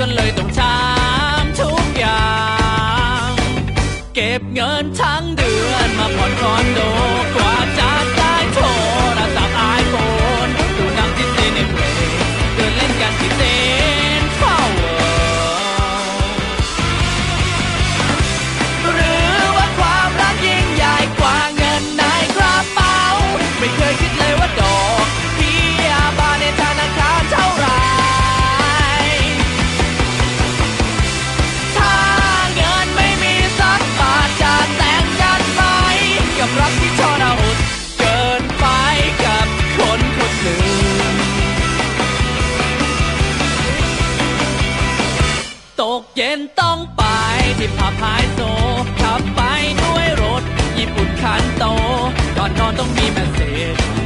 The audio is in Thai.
มันเลยต้องช้ำทุกอย่าง เก็บเงินทั้งเดือนมาผ่อนคอนโด ตกเย็นต้องไปที่ผับไฮโซขับไปด้วยรถ ญี่ปุ่นคันโตก่อนนอนต้องมีแมสเซจ